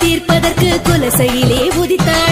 தீர்ப்பதற்கு குலசையிலே உதித்தார்